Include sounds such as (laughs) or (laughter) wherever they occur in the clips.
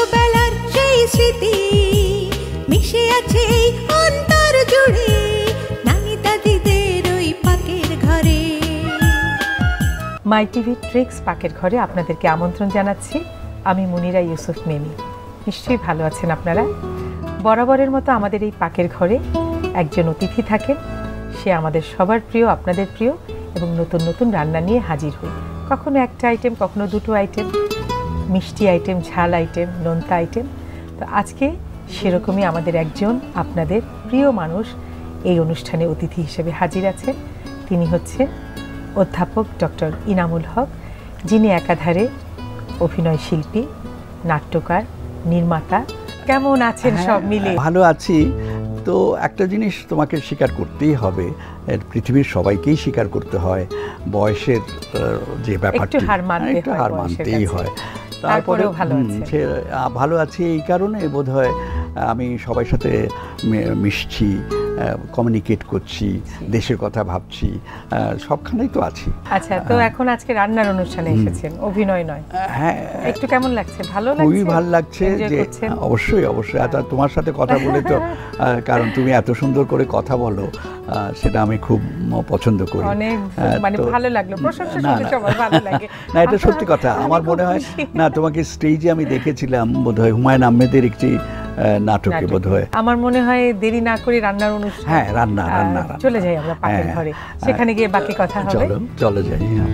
ছোটবেলার সেই স্মৃতি মিশে আছে অন্তর জুড়ে নানি দাদিদের ওই পাকের ঘরে। মাই টিভি ট্রিক্স পাকের ঘরে আপনাদেরকে আমন্ত্রণ জানাচ্ছি। আমি মুনিরা ইউসুফ মেমি। নিশ্চয়ই ভালো আছেন আপনারা? বরাবরের মতো আমাদের এই পাকের ঘরে একজন অতিথি থাকেন। সে আমাদের সবার প্রিয়, আপনাদের প্রিয় এবং নতুন নতুন রান্না নিয়ে হাজির হই। কখনো একটা আইটেম কখনো দুটো আইটেম মিষ্টি আইটেম ঝাল আইটেম নোনতা আইটেম তো আজকে সেরকমই আমাদের একজন আপনাদের প্রিয় মানুষ এই অনুষ্ঠানে অতিথি হিসেবে হাজির আছেন। তিনি হচ্ছে অধ্যাপক ডক্টর ইনামুল হক যিনি একাধারে অভিনয় শিল্পী নাট্যকার নির্মাতা। কেমন আছেন হ্যাঁ, সব মিলে? ভালো আছি। তো একটা জিনিস তোমাকে স্বীকার করতেই হবে পৃথিবীর সবাইকেই স্বীকার করতে হয় বয়সের যে ব্যাপারটা একটু হার মানতেই হয়। ভালো আহ, ভালো আছি এই কারণে বোধ হয় আমি সবার সাথে মিশছি কমিউনিকেট করছি দেশের কথা ভাবছি সবখানেই তো আছি। আচ্ছা তো এখন আজকে রান্নার অনুষ্ঠানে এসেছেন অভিনয় নয়। হ্যাঁ একটু কেমন লাগছে? ভালো লাগছে? খুবই ভালো লাগছে যে অবশ্যই অবশ্যই। আর তোমার সাথে কথা বলে তো (laughs) কারণ তুমি এত সুন্দর করে কথা বলো সেটা আমি খুব পছন্দ করি। অনেক মানে ভালো লাগল। প্রশংসা শুনতে। সবার ভালো লাগে। (laughs) না এটা সত্যি কথা। আমার মনে হয় না তোমাকে স্টেজে আমি দেখেছিলাম বোধহয় হুমায়ুন আহমেদের একটি নাটকে নাটকে। বোধহয়। আমার মনে হয় দেরি না করে রান্নার অনুষ্ঠান হ্যাঁ, রান্না, রান্না। চলে যাই আমরা পাকের হ্যাঁ, ঘরে। সেখানে গিয়ে বাকি কথা হবে। চলো চলে যাই হ্যাঁ।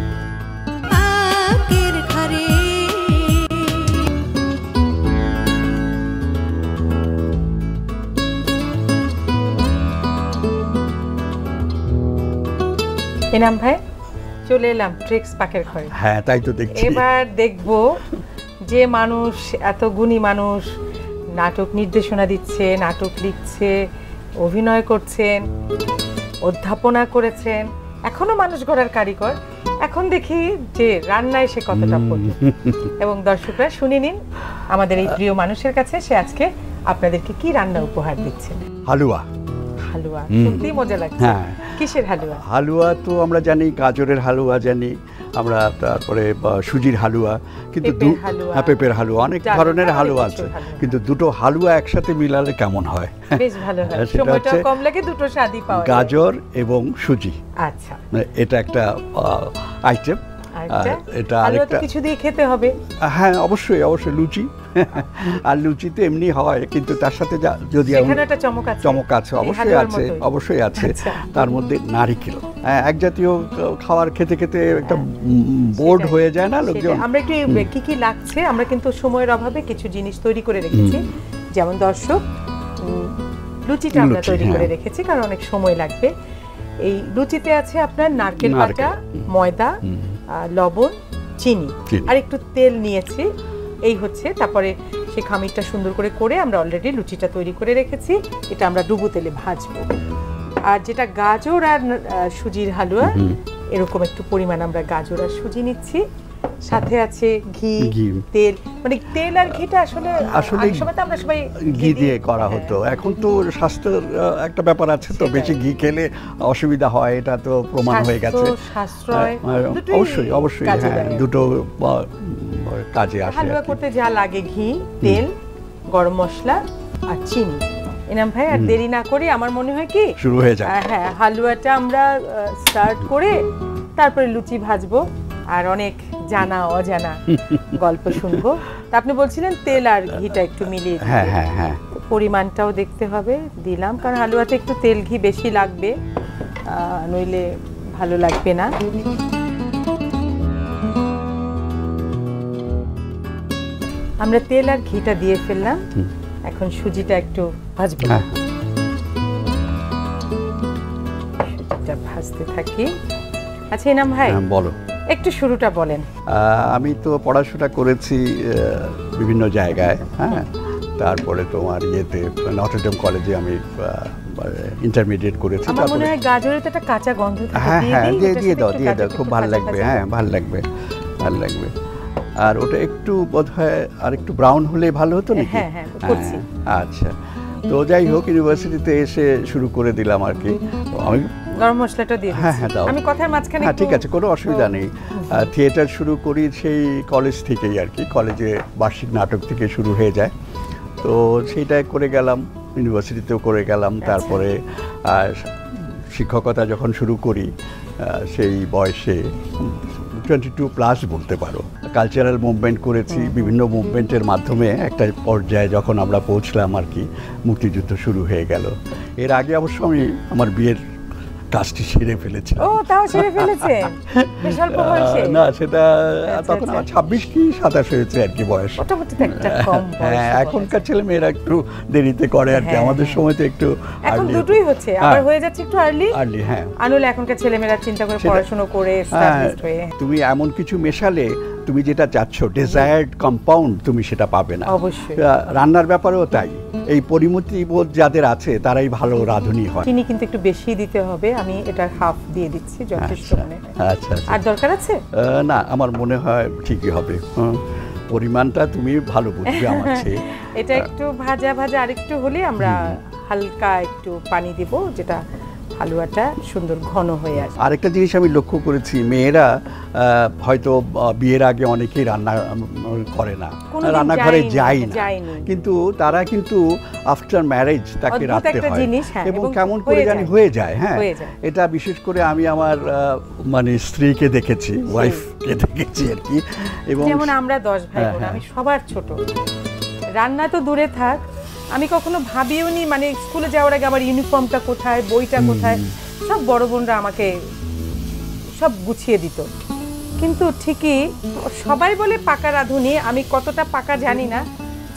এনাম ভাই চলে এলাম ট্রিক্স পাকের ঘরে। হ্যাঁ তাই তো দেখছি। এবার দেখব যে মানুষ এত গুণী মানুষ নাটক নির্দেশনা দিচ্ছে নাটক লিখছে অভিনয় করছেন অধ্যাপনা করেছেন। এখনও মানুষ গড়ার কারিগর। এখন দেখি যে রান্নায় সে কতটা পড়ি এবং দর্শকরা শুনে নিন আমাদের এই প্রিয় মানুষের কাছে সে আজকে আপনাদেরকে কি রান্না উপহার দিচ্ছেন হালুয়া। হালুয়া। সত্যি মজা লাগছে। হ্যাঁ। কিসের হালুয়া? হালুয়া তো আমরা জানি গাজরের হালুয়া জানি আমরা তারপরে সুজির হালুয়া কিন্তু পেঁপের হালুয়া। হ্যাঁ হালুয়া অনেক ধরনের হালুয়া আছে। কিন্তু দুটো হালুয়া একসাথে মিলালে কেমন হয়? (laughs) সেটা হচ্ছে। গাজর এবং সুজি। আচ্ছা। এটা একটা আইটেম এটা হালুয়া তো আরেকটা কিছু দিয়ে খেতে হবে। হ্যাঁ অবশ্যই অবশ্যই লুচি। (laughs) আর লুচি তো এমনি হয় কিন্তু তার সাথে যদি চমক আছে। আছে অবশ্যই আছে অবশ্যই আছে। আচ্ছা। তার মধ্যে নারিকেল। হ্যাঁ এক জাতীয় খাবার খেতে খেতে একটা বোর্ড হয়ে যায় না লোকজন? আমরা একটু কি কি লাগছে আমরা কিন্তু সময়ের অভাবে কিছু জিনিস তৈরি করে রেখেছি। যেমন দর্শক লুচিটা আমরা তৈরি করে হ্যাঁ। রেখেছি কারণ অনেক সময় লাগবে। এই লুচিতে আছে আপনার নারকেল বাটা ময়দা। লবণ চিনি। আর একটু তেল নিয়েছি। এই হচ্ছে। তারপরে সেই খামিরটা সুন্দর করে করে আমরা অলরেডি লুচিটা তৈরি করে রেখেছি। এটা আমরা ডুবো তেলে ভাজবো। আর যেটা গাজর আর সুজির হালুয়া এরকম একটু পরিমাণ আমরা গাজর আর সুজি নিচ্ছি। সাথে আছে ঘি। তেল। মানে তেল আর ঘিটা আসলে আসলে আমরা সবাই ঘি দিয়ে করা হতো। এখন তো স্বাস্থ্যের একটা ব্যাপার আছে তো বেশি ঘি খেলে অসুবিধা হয় এটা তো প্রমাণ হয়ে গেছে। অবশ্যই অবশ্যই হ্যাঁ দুটো কাজে আসে হালুয়া করতে যা লাগে ঘি তেল গরম মশলা আর চিনি। এনাম ভাই আর দেরি না করে আমার মনে হয় কি শুরু হয়ে যায় হ্যাঁ হালুয়াটা আমরা স্টার্ট করে তারপরে লুচি ভাজবো। আর অনেক জানা অজানা গল্প শুনব। তা আপনি বলছিলেন তেল আর ঘিটা একটু মিলিয়ে হ্যাঁ হ্যাঁ হ্যাঁ। পরিমাণটাও দেখতে হবে। দিলাম কারণ হালুয়াতে একটু তেল ঘি বেশি লাগবে নইলে ভালো লাগবে না। আমরা তেল আর ঘিটা দিয়ে ফেললাম। এখন সুজিটা একটু ভাজবো। হ্যাঁ। সুজিটা ভাজতে থাকি। আচ্ছা এনাম ভাই। হ্যাঁ, বলো। একটু শুরুটা বলেন। আমি তো পড়াশোনা করেছি বিভিন্ন জায়গায় হ্যাঁ? তারপরে তোমার ইয়েতে নটরডেম কলেজে আমি ইন্টারমিডিয়েট করেছি আমার মনে হয় গাজরের তো একটা কাঁচা গন্ধ হ্যাঁ হ্যাঁ দিয়ে দিয়ে দাও দিয়ে দাও খুব ভালো লাগবে হ্যাঁ ভালো লাগবে ভালো লাগবে। আর ওটা একটু বোধ হয় আর একটু ব্রাউন হলে ভালো হতো নাকি? হ্যাঁ, হ্যাঁ, হ্যাঁ, আচ্ছা। তো যাই হোক ইউনিভার্সিটিতে এসে শুরু করে দিলাম আর কি। আমি গরম মশলাটা দিয়ে হ্যাঁ, হ্যাঁ, দাও। আমি কথার মাঝখানে হ্যাঁ ঠিক আছে কোনো অসুবিধা নেই। থিয়েটার শুরু করি সেই কলেজ থেকেই আর কি কলেজে বার্ষিক নাটক থেকে শুরু হয়ে যায়। তো সেইটা করে গেলাম ইউনিভার্সিটিতেও করে গেলাম আচ্ছা। তারপরে শিক্ষকতা যখন শুরু করি সেই বয়সে টোয়েন্টি টু প্লাস বলতে পারো। কালচারাল মুভমেন্ট করেছি বিভিন্ন মুভমেন্টের মাধ্যমে একটা পর্যায়ে যখন আমরা পৌঁছলাম আর কি মুক্তিযুদ্ধ শুরু হয়ে গেল। এর আগে অবশ্য আমি আমার বিয়ের কাজটি সেরে ফেলেছিলাম ও তাও সেরে ফেলেছে? বেশ অল্প বয়সে। না সেটা আচ্ছা, তখন আচ্ছা। আমার ছাব্বিশ কি সাতাশ হয়েছে আর কি বয়স। হ্যাঁ এখনকার ছেলে মেয়েরা একটু দেরিতে করে আর কি। হ্যাঁ, আমাদের হ্যাঁ। সময় তো একটু এখন দুটোই হচ্ছে। আবার হয়ে যাচ্ছে একটু আর্লি আর্লি হ্যাঁ। আনুলে এখনকার ছেলেমেয়েরা চিন্তা করে পড়াশোনা করে হ্যাঁ, হয়ে। তুমি এমন কিছু মেশালে তুমি যেটা চাচ্ছ ডিজায়ার্ড কম্পাউন্ড তুমি সেটা পাবে না। অবশ্যই। রান্নার ব্যাপারেও তাই। এই পরিমতি বোধ যাদের আছে তারাই ভালো রাঁধুনি হয়। চিনি কিন্তু একটু বেশি দিতে হবে আমি এটা হাফ দিয়ে দিচ্ছি যথেষ্ট আচ্ছা মনে। আচ্ছা আচ্ছা। আর দরকার আছে? না আমার মনে হয় ঠিকই হবে। পরিমাণটা তুমি ভালো বুঝবে আমার (laughs) চেয়ে। এটা একটু ভাজা ভাজা আরেকটু হলে আমরা হালকা একটু পানি দেব যেটা হালুয়াটা সুন্দর ঘন হয়ে আসবে আরেকটা জিনিস আমি লক্ষ্য করেছি মেয়েরা হয়তো বিয়ের আগে অনেকেই রান্না করে না। রান্নাঘরে যায় না। কিন্তু তারা কিন্তু আফটার ম্যারেজ তাকে রাখতে হয়। হ্যাঁ, এবং এবং কেমন করে জানি হয়ে যায় হ্যাঁ। এটা বিশেষ করে আমি আমার মানে স্ত্রীকে দেখেছি ওয়াইফকে দেখেছি আর কি। এবং যেমন আমরা দশ ভাই হ্যাঁ, হ্যাঁ। আমি সবার ছোট। রান্না তো দূরে থাক আমি কখনো ভাবিও নি মানে স্কুলে যাওয়ার আগে আমার ইউনিফর্মটা কোথায় বইটা কোথায় সব বড় বোনরা আমাকে সব গুছিয়ে দিত। কিন্তু ঠিকই সবাই বলে পাকা রাঁধুনি আমি কতটা পাকা জানি না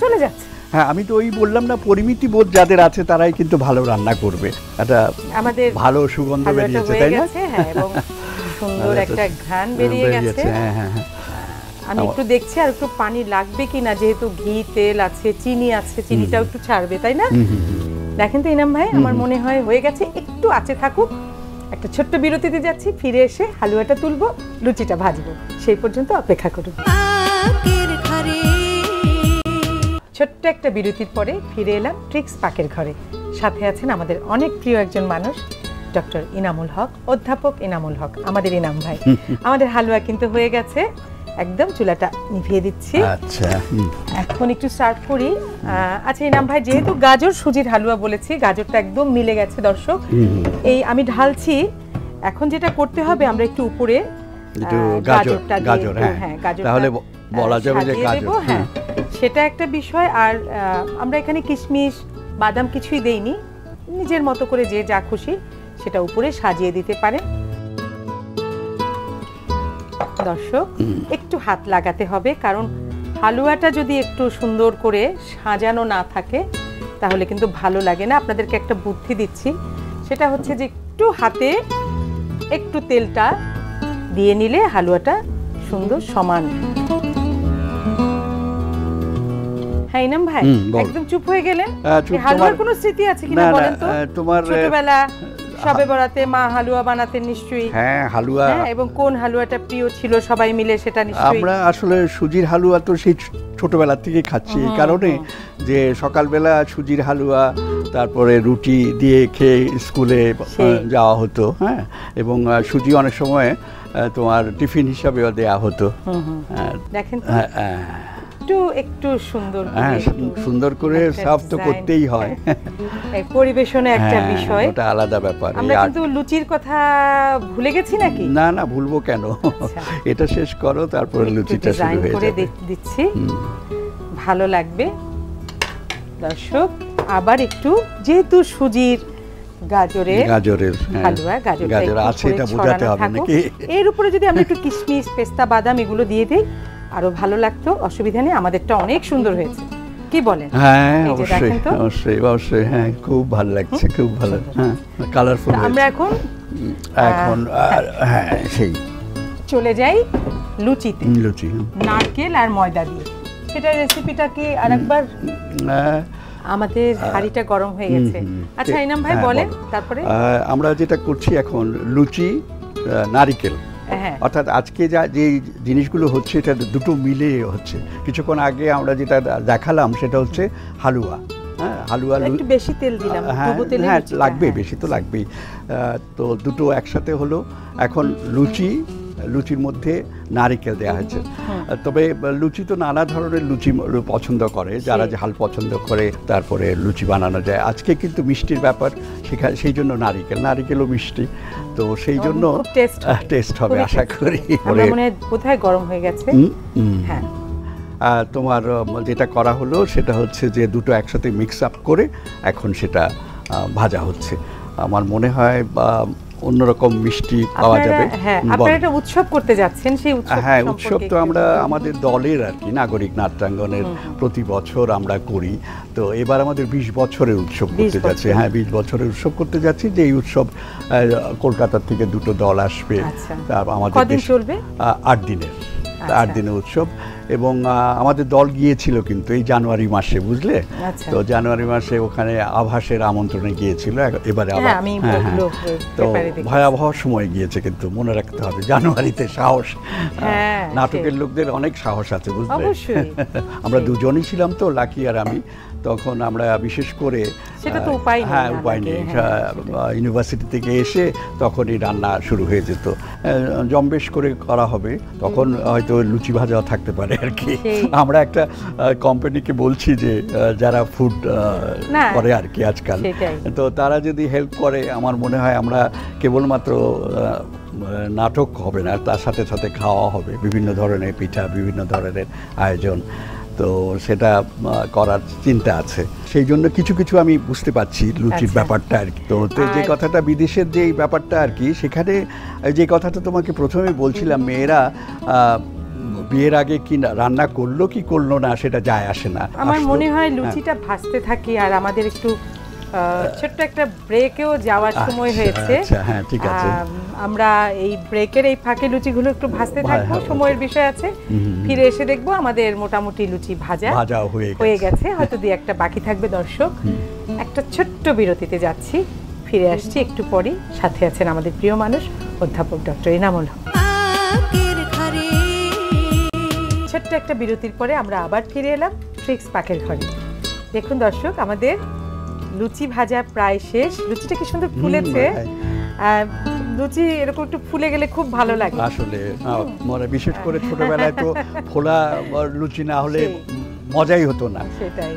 চলে যাচ্ছে। হ্যাঁ আমি তো ওই বললাম না পরিমিতি বোধ যাদের আছে তারাই কিন্তু ভালো রান্না করবে। একটা আমাদের ভালো সুগন্ধ বেরিয়েছে তাই না? হ্যাঁ এবং (laughs) সুন্দর একটা ঘ্রাণ বেরিয়ে গেছে। হ্যাঁ হ্যাঁ হ্যাঁ। আমি একটু দেখছি আর একটু পানি লাগবে কিনা যেহেতু ঘি তেল আছে চিনি আছে চিনিটাও একটু ছাড়বে তাই না। দেখেন তো ইনাম ভাই আমার মনে হয় হয়ে গেছে একটু আছে থাকুক। একটা ছোট্ট বিরতিতে যাচ্ছি ফিরে এসে হালুয়াটা তুলবো লুচিটা ভাজবো। সেই পর্যন্ত অপেক্ষা করুন। ছোট্ট একটা বিরতির পরে ফিরে এলাম ট্রিক্স পাকের ঘরে। সাথে আছেন আমাদের অনেক প্রিয় একজন মানুষ ডক্টর ইনামুল হক অধ্যাপক ইনামুল হক আমাদের ইনাম ভাই। আমাদের হালুয়া কিন্তু হয়ে গেছে। একদম চুলাটা নিভিয়ে দিচ্ছি। আচ্ছা এখন একটু স্টার্ট করি। আচ্ছা ইনাম ভাই যেহেতু গাজর সুজির হালুয়া বলেছি গাজরটা একদম মিলে গেছে দর্শক। এই আমি ঢালছি। এখন যেটা করতে হবে আমরা একটু উপরে গাজরটা গাজর, হ্যাঁ। গাজরটা, তাহলে বলা যাবে যে গাজর, হ্যাঁ। সেটা একটা বিষয় আর আমরা এখানে কিশমিশ বাদাম কিছুই দেইনি। নিজের মতো করে যে যা খুশি সেটা উপরে সাজিয়ে দিতে পারে দর্শক একটু হাত লাগাতে হবে কারণ হালুয়াটা যদি একটু সুন্দর করে সাজানো না থাকে তাহলে কিন্তু ভালো লাগে না। আপনাদেরকে একটা বুদ্ধি দিচ্ছি সেটা হচ্ছে যে একটু হাতে একটু তেলটা দিয়ে নিলে হালুয়াটা সুন্দর সমান। হ্যাঁ ইনাম ভাই একদম চুপ হয়ে গেলেন? এই হালুয়ার কোনো স্মৃতি আছে কিনা বলেন তো? তোমার, ছোটবেলা সবে বরাতে মা হালুয়া বানাতেন নিশ্চয়ই। হ্যাঁ হালুয়া। হ্যাঁ এবং কোন হালুয়াটা প্রিয় ছিল সবাই মিলে সেটা নিশ্চয়ই। আমরা আসলে সুজির হালুয়া তো সেই ছোটবেলা থেকে খাচ্ছি এই কারণে যে সকালবেলা সুজির হালুয়া তারপরে রুটি দিয়ে খেয়ে স্কুলে যাওয়া হতো হ্যাঁ এবং সুজি অনেক সময় তোমার টিফিন হিসাবেও দেওয়া হতো। হ্যাঁ, দেখেন হ্যাঁ, হ্যাঁ, একটু একটু সুন্দর হ্যাঁ সুন্দর করে সাফ তো করতেই হয়। পরিবেশনে একটা হ্যাঁ, বিষয়। ওটা আলাদা ব্যাপার। আমরা কিন্তু লুচির কথা ভুলে গেছি নাকি? না না ভুলবো কেন? আচ্ছা। এটা শেষ করো তারপরে লুচিটা শুরু হয়ে যাবে। দিচ্ছি। ভালো লাগবে। দর্শক আবার একটু যেহেতু সুজির গাজরের গাজরের হ্যাঁ। হালুয়া গাজর আছে এটা বোঝাতে হবে নাকি? এর উপরে যদি আমরা একটু কিশমিশ পেস্তা বাদাম এগুলো দিয়ে দিই আরও ভালো লাগতো অসুবিধা নেই আমাদেরটা অনেক সুন্দর হয়েছে। কি বলেন? হ্যাঁ অবশ্যই। অবশ্যই অবশ্যই হ্যাঁ খুব ভালো লাগছে খুব ভালো হ্যাঁ কালারফুল আমরা এখন এখন আর হ্যাঁ সেই। চলে যাই লুচিতে। লুচি নারকেল আর ময়দা দিয়ে। সেটা রেসিপিটা কি আরেকবার? আমাদের হাঁড়িটা গরম হয়ে গেছে। আচ্ছা ইনাম ভাই হ্যাঁ, বলেন তারপরে? আমরা যেটা করছি এখন লুচি নারিকেল। অর্থাৎ আজকে যা যে জিনিসগুলো হচ্ছে এটা দুটো মিলে হচ্ছে। কিছুক্ষণ আগে আমরা যেটা দেখালাম সেটা হচ্ছে হালুয়া। হ্যাঁ হালুয়া একটু বেশি তেল দিলাম হ্যাঁ হ্যাঁ লাগবে হ্যাঁ। বেশি তো লাগবেই। তো দুটো একসাথে হলো। এখন লুচি লুচির মধ্যে নারিকেল দেওয়া হয়েছে। তবে লুচি তো নানা ধরনের লুচি পছন্দ করে। যারা ঝাল পছন্দ করে তারপরে লুচি বানানো যায়। আজকে কিন্তু মিষ্টির ব্যাপার সেখানে সেই জন্য নারিকেল নারিকেলও মিষ্টি। তো সেই জন্য। টেস্ট হবে আশা করি। মনে হয় বোধহয় গরম হয়ে গেছে। হ্যাঁ। তোমার যেটা করা হলো সেটা হচ্ছে যে দুটো একসাথে মিক্স আপ করে এখন সেটা ভাজা হচ্ছে। আমার মনে হয় বা অন্যরকম মিষ্টি পাওয়া যাবে। হ্যাঁ আপনারা একটা উৎসব করতে যাচ্ছেন সেই উৎসব হ্যাঁ উৎসব তো আমরা আমাদের দলের আর কি নাগরিক নাট্যাঙ্গনের প্রতি বছর আমরা করি। তো এবার আমাদের বিশ বছরের উৎসব করতে যাচ্ছি। হ্যাঁ বিশ বছরের উৎসব করতে যাচ্ছি যে এই উৎসব কলকাতার থেকে দুটো দল আসবে। আচ্ছা। আমাদের চলবে? আট দিনের। আট দিনের উৎসব। এবং আমাদের দল গিয়েছিল কিন্তু এই জানুয়ারি মাসে বুঝলে? আচ্ছা। তো জানুয়ারি মাসে ওখানে আভাসের আমন্ত্রণে গিয়েছিল এবারে হ্যাঁ, আবার হ্যাঁ, হ্যাঁ। তো ভয়াবহ সময় গিয়েছে কিন্তু মনে রাখতে হবে জানুয়ারিতে সাহস। নাটকের লোকদের অনেক সাহস আছে বুঝলে? আমরা দুজনই ছিলাম তো লাকি আর আমি। তখন আমরা বিশেষ করে সেটা তো উপায় হ্যাঁ উপায় নেই। হ্যাঁ, ইউনিভার্সিটি থেকে এসে তখনই রান্না শুরু হয়ে যেত। জম্বেশ করে করা হবে তখন হয়তো লুচি ভাজাও থাকতে পারে আর কি। আমরা একটা কোম্পানিকে বলছি যে যারা ফুড করে আর কি আজকাল। তো তারা যদি হেল্প করে আমার মনে হয় আমরা কেবলমাত্র নাটক হবে না তার সাথে সাথে খাওয়া হবে। বিভিন্ন ধরনের পিঠা বিভিন্ন ধরনের আয়োজন। তো সেটা করার চিন্তা আছে সেই জন্য কিছু কিছু আমি বুঝতে পারছি লুচির আচ্ছা। ব্যাপারটা আর কি তো যে কথাটা বিদেশের যে ব্যাপারটা আর কি সেখানে যে কথাটা তোমাকে প্রথমে বলছিলাম মেয়েরা বিয়ের আগে কি না- রান্না করল কি করল না সেটা যায় আসে না আমার মনে হয় হ্যাঁ। লুচিটা ভাসতে থাকি আর আমাদের একটু ছোট্ট একটা ব্রেকেও যাওয়ার সময় আচ্ছা, হয়েছে। আচ্ছা, হ্যাঁ, ঠিক আছে। আমরা এই ব্রেকের এই ফাঁকে লুচিগুলো একটু ভাজতে থাকব সময়ের বিষয় আছে। ফিরে এসে দেখব আমাদের মোটামুটি লুচি ভাজা হয়ে হয়ে গেছে। হয়তো দুই একটা বাকি থাকবে দর্শক। একটা ছোট্ট বিরতিতে যাচ্ছি ফিরে আসছি একটু পরেই। সাথে আছেন আমাদের প্রিয় মানুষ অধ্যাপক ডক্টর ইনামুল হক। ছোট্ট একটা বিরতির পরে আমরা আবার ফিরে এলাম ট্রিক্স পাকের ঘরে। দেখুন দর্শক আমাদের লুচি ভাজা প্রায় শেষ। লুচিটা কি সুন্দর ফুলেছে? হ্যাঁ। লুচি এরকম একটু ফুলে গেলে খুব ভালো লাগে। আসলে মানে বিশেষ করে ছোটবেলায় তো ফোলা লুচি না হলে মজাই হতো না। সেটাই।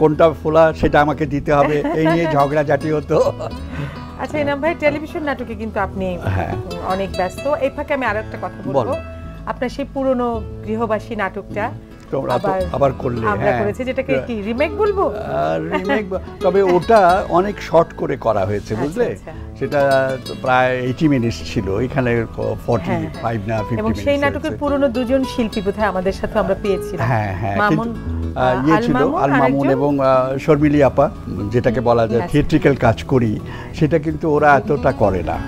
কোনটা ফোলা সেটা আমাকে দিতে হবে এই নিয়ে ঝগড়া (laughs) ঝগড়াঝাটি হতো। আচ্ছা এনাম ভাই টেলিভিশন নাটকে কিন্তু আপনি হ্যাঁ। অনেক ব্যস্ত। এই ফাঁকে আমি আরও একটা কথা বলব। আপনার সেই পুরনো গৃহবাসী নাটকটা তোমরা আবার করলে, হ্যাঁ। করেছি যেটাকে কি রিমেক বলব আর তবে ওটা অনেক শর্ট করে করা হয়েছে আচ্ছা, বুঝলে আচ্ছা। সেটা প্রায় এইটি মিনিটস ছিল এখানে ফর্টি হ্যাঁ। ফাইভ না এবং সেই নাটকের পুরনো দুজন শিল্পী বোধহয় আমাদের সাথে আমরা পেয়েছিলাম হ্যাঁ হ্যাঁ মামুন ইয়ে ছিল আল মামুন এবং শর্মিলি আপা যেটাকে বলা যায় আচ্ছা। থিয়েট্রিক্যাল কাজ করি সেটা কিন্তু ওরা এতটা করে না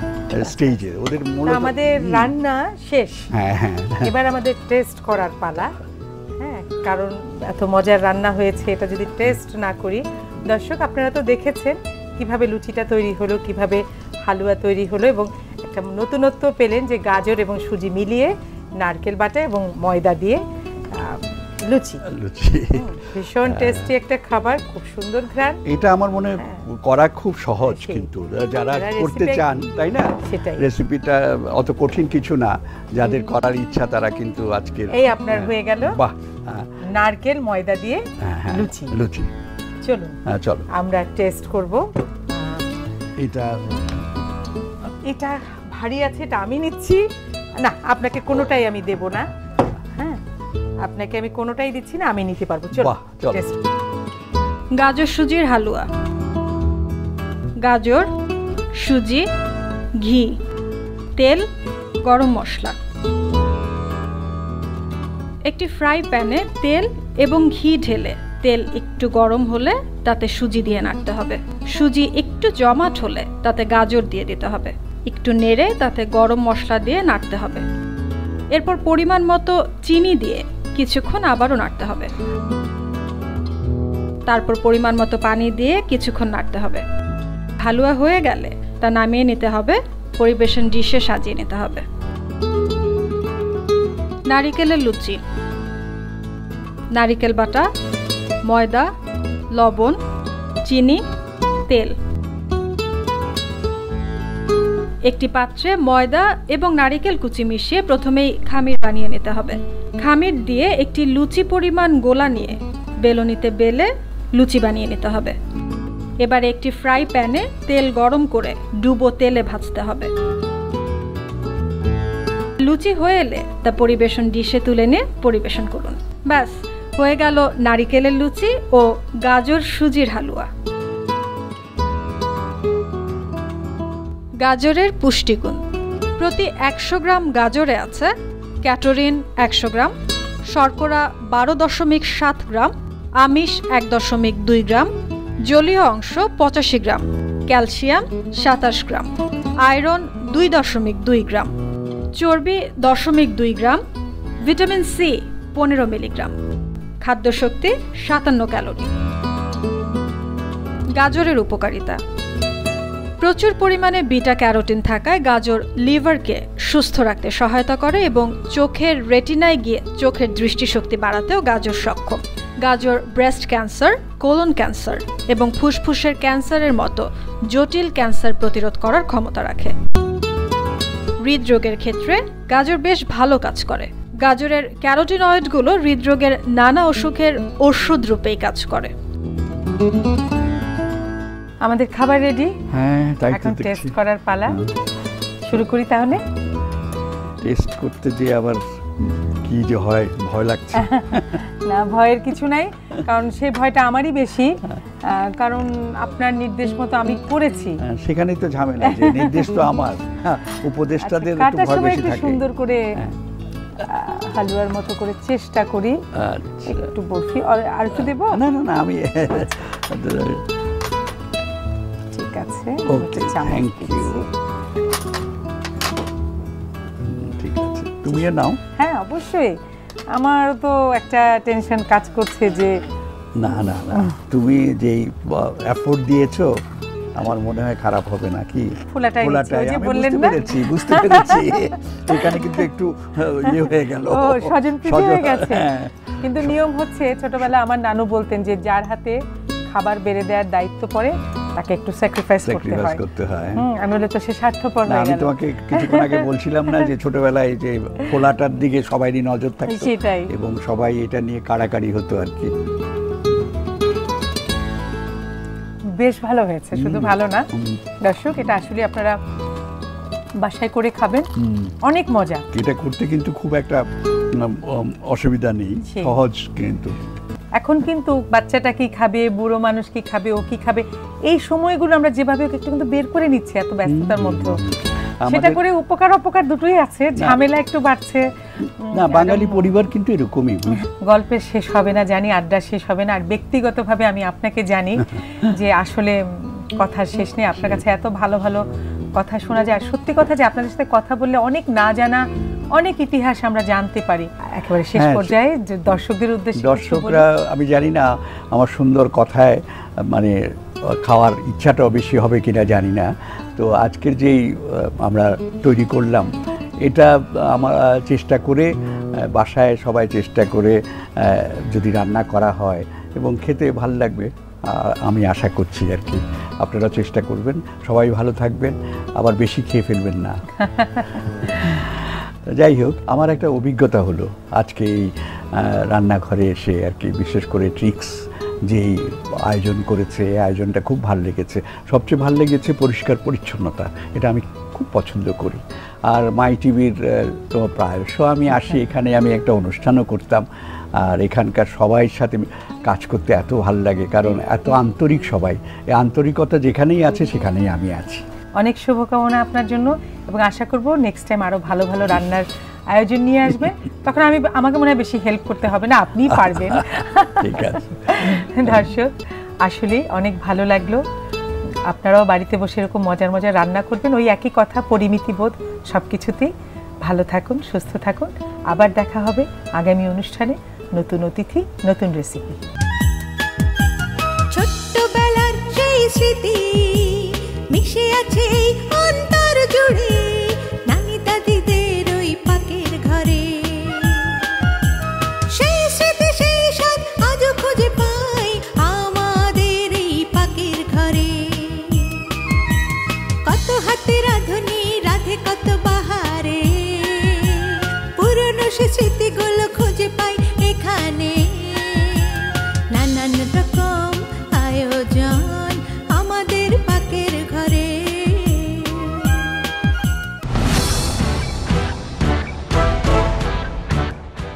স্টেজে ওদের আমাদের রান্না শেষ হ্যাঁ হ্যাঁ। এবার আমাদের টেস্ট করার পালা কারণ এত মজার রান্না হয়েছে, এটা যদি টেস্ট না করি। দর্শক, আপনারা তো দেখেছেন কীভাবে লুচিটা তৈরি হলো, কীভাবে হালুয়া তৈরি হলো এবং একটা নতুনত্ব পেলেন যে গাজর এবং সুজি মিলিয়ে নারকেল বাটা এবং ময়দা দিয়ে লুচি। লুচি। ভীষণ টেস্টি একটা খাবার খুব সুন্দর ঘ্রাণ। এটা আমার মনে হয় করা খুব সহজ হ্যাঁ। কিন্তু যারা করতে চান তাই না? সেটাই। রেসিপিটা অত কঠিন কিছু না যাদের করার ইচ্ছা তারা কিন্তু আজকে এই আপনার হয়ে গেল। বাহ হ্যাঁ, নারকেল ময়দা দিয়ে হ্যাঁ, হ্যাঁ, লুচি। লুচি। চলুন। হ্যাঁ চলো। আমরা টেস্ট করব। এটা এটা ভারী আছে এটা আমি নিচ্ছি। না আপনাকে কোনোটাই আমি দেব না। হ্যাঁ আপনাকে আমি কোনোটাই দিচ্ছি না আমি নিতে পারব। চলো বাহ, চলো। টেস্ট গাজর সুজির হালুয়া। গাজর সুজি ঘি তেল গরম মশলা। একটি ফ্রাই প্যানে তেল এবং ঘি ঢেলে তেল একটু গরম হলে তাতে সুজি দিয়ে নাড়তে হবে। সুজি একটু জমাট হলে তাতে গাজর দিয়ে দিতে হবে। একটু নেড়ে তাতে গরম মশলা দিয়ে নাড়তে হবে। এরপর পরিমাণ মতো চিনি দিয়ে কিছুক্ষণ আবারও নাড়তে হবে। তারপর পরিমাণ মতো পানি দিয়ে কিছুক্ষণ নাড়তে হবে। হালুয়া হয়ে গেলে তা নামিয়ে নিতে হবে, পরিবেশন ডিশে সাজিয়ে নিতে হবে। নারিকেলের লুচি। নারিকেল বাটা, ময়দা, লবণ, চিনি, তেল। একটি পাত্রে ময়দা এবং নারিকেল কুচি মিশিয়ে প্রথমেই খামির বানিয়ে নিতে হবে। খামির দিয়ে একটি লুচি পরিমাণ গোলা নিয়ে বেলনিতে বেলে লুচি বানিয়ে নিতে হবে। এবার একটি ফ্রাই প্যানে তেল গরম করে ডুবো তেলে ভাজতে হবে। লুচি হয়ে এলে তা পরিবেশন ডিশে তুলে নিয়ে পরিবেশন করুন। ব্যাস, হয়ে গেল নারিকেলের লুচি ও গাজর সুজির হালুয়া। গাজরের পুষ্টিগুণ। প্রতি একশো গ্রাম গাজরে আছে ক্যাটোরিন একশো গ্রাম, শর্করা বারো দশমিক সাত গ্রাম, আমিষ এক দশমিক দুই গ্রাম, জলীয় অংশ পঁচাশি গ্রাম, ক্যালসিয়াম সাতাশ গ্রাম, আয়রন দুই দশমিক দুই গ্রাম, চর্বি দশমিক দুই গ্রাম, ভিটামিন সি পনেরো মিলিগ্রাম, খাদ্যশক্তি সাতান্ন ক্যালোরি। গাজরের উপকারিতা। প্রচুর পরিমাণে বিটা ক্যারোটিন থাকায় গাজর লিভারকে সুস্থ রাখতে সহায়তা করে এবং চোখের রেটিনায় গিয়ে চোখের দৃষ্টিশক্তি বাড়াতেও গাজর সক্ষম। গাজর ব্রেস্ট ক্যান্সার কোলন ক্যান্সার এবং ফুসফুসের ক্যান্সারের মতো জটিল ক্যান্সার প্রতিরোধ করার ক্ষমতা রাখে। হৃদরোগের ক্ষেত্রে গাজর বেশ ভালো কাজ করে। গাজরের ক্যারোটিনয়েডগুলো হৃদরোগের নানা অসুখের ওষুধ রূপেই কাজ করে। আমাদের খাবার রেডি হ্যাঁ তাই তো এখন টেস্ট করার পালা। শুরু করি তাহলে? টেস্ট করতে যে আবার কি যে হয় ভয় লাগছে। (laughs) না ভয়ের কিছু নাই কারণ সেই ভয়টা আমারই বেশি। কারণ আপনার নির্দেশ মতো আমি করেছি। হ্যাঁ, সেখানেই তো ঝামেলা যে নির্দেশ তো আমার। হ্যাঁ, উপদেষ্টাদের আচ্ছা, একটু ভয় বেশি থাকে। সুন্দর করে হ্যাঁ। হালুয়ার মতো করে চেষ্টা করি। আচ্ছা। একটু বরফি আর- আর একটু দেবো? না না না আমি ঠিক আছে Okay, একটু চামচ তুমিও নাও। হ্যাঁ অবশ্যই। আমার তো একটা টেনশন কাজ করছে যে না না না। তুমি যেই এফোর্ট দিয়েছ আমার মনে হয় খারাপ হবে না কি? ফোলাটাই যে আমি বললেন না? পেরেছি বুঝতে পেরেছি। (laughs) এখানে কিন্তু একটু ইয়ে হয়ে গেল। ও স্বজন হয়ে গেছে। হ্যাঁ। কিন্তু নিয়ম হচ্ছে ছোটবেলা আমার নানু বলতেন যে যার হাতে খাবার বেড়ে দেওয়ার দায়িত্ব পড়ে তাকে একটু স্যাক্রিফাইস করতে হয়। করতে হয়। আমি বলে তো সে স্বার্থপর না হয়ে আমি তোমাকে কিছুক্ষণ আগে বলছিলাম না যে ছোটবেলায় যে ফোলাটার দিকে সবাইরই নজর থাকতো সেটাই। এবং সবাই এটা নিয়ে কাড়াকাড়ি হতো আর কি। বেশ ভালো হয়েছে শুধু ভালো না। দর্শক এটা আসলে আপনারা বাসায় করে খাবেন। অনেক মজা। এটা করতে কিন্তু খুব একটা অসুবিধা নেই সহজ কিন্তু। এখন কিন্তু বাচ্চাটা কি খাবে বুড়ো মানুষ কি খাবে ও কি খাবে এই সময়গুলো আমরা যেভাবে একটু কিন্তু বের করে নিচ্ছি এত ব্যস্ততার মধ্যে সেটা করে উপকার অপকার দুটোই আছে ঝামেলা একটু বাড়ছে। না বাঙালি পরিবার কিন্তু এরকমই গল্পের শেষ হবে না জানি আড্ডা শেষ হবে না আর ব্যক্তিগতভাবে আমি আপনাকে জানি যে আসলে কথার শেষ নেই। আপনার কাছে এত ভালো ভালো কথা শোনা যায়। আর সত্যি কথা যে আপনাদের সাথে কথা বললে অনেক না জানা অনেক ইতিহাস আমরা জানতে পারি। একেবারে শেষ হ্যাঁ, পর্যায়ে যে দর্শকদের উদ্দেশ্যে দর্শকরা আমি জানি না আমার সুন্দর কথায় মানে খাওয়ার ইচ্ছাটাও বেশি হবে কিনা জানি না। তো আজকের যেই আমরা তৈরি করলাম এটা আমার চেষ্টা করে বাসায় সবাই চেষ্টা করে যদি রান্না করা হয় এবং খেতে ভালো লাগবে আমি আশা করছি আর কি। আপনারা চেষ্টা করবেন সবাই ভালো থাকবেন আবার বেশি খেয়ে ফেলবেন না। (laughs) যাই হোক আমার একটা অভিজ্ঞতা হলো আজকে এই রান্নাঘরে এসে আর কি বিশেষ করে ট্রিক্স যেই আয়োজন করেছে এই আয়োজনটা খুব ভালো লেগেছে। সবচেয়ে ভালো লেগেছে পরিষ্কার পরিচ্ছন্নতা এটা আমি খুব পছন্দ করি। আর মাই টিভির তো প্রায়শ আমি আসি এখানে আমি একটা অনুষ্ঠানও করতাম। আর এখানকার সবাই সাথে কাজ করতে এত ভালো লাগে কারণ এত আন্তরিক সবাই। এই আন্তরিকতা যেখানেই আছে সেখানেই আমি আছি। অনেক শুভকামনা আপনার জন্য এবং আশা করব নেক্সট টাইম আরও ভালো ভালো রান্নার আয়োজন নিয়ে আসবেন তখন আমি আমাকে মনে হয় বেশি হেল্প করতে হবে না আপনিই পারবেন। (laughs) ঠিক আছে। দর্শক আসলে অনেক ভালো লাগল। আপনারাও বাড়িতে বসে এরকম মজার মজার রান্না করবেন ওই একই কথা পরিমিতি বোধ সব কিছুতেই ভালো থাকুন সুস্থ থাকুন। আবার দেখা হবে আগামী অনুষ্ঠানে নতুন অতিথি নতুন রেসিপি ছোট্টবেলার সেই স্মৃতি।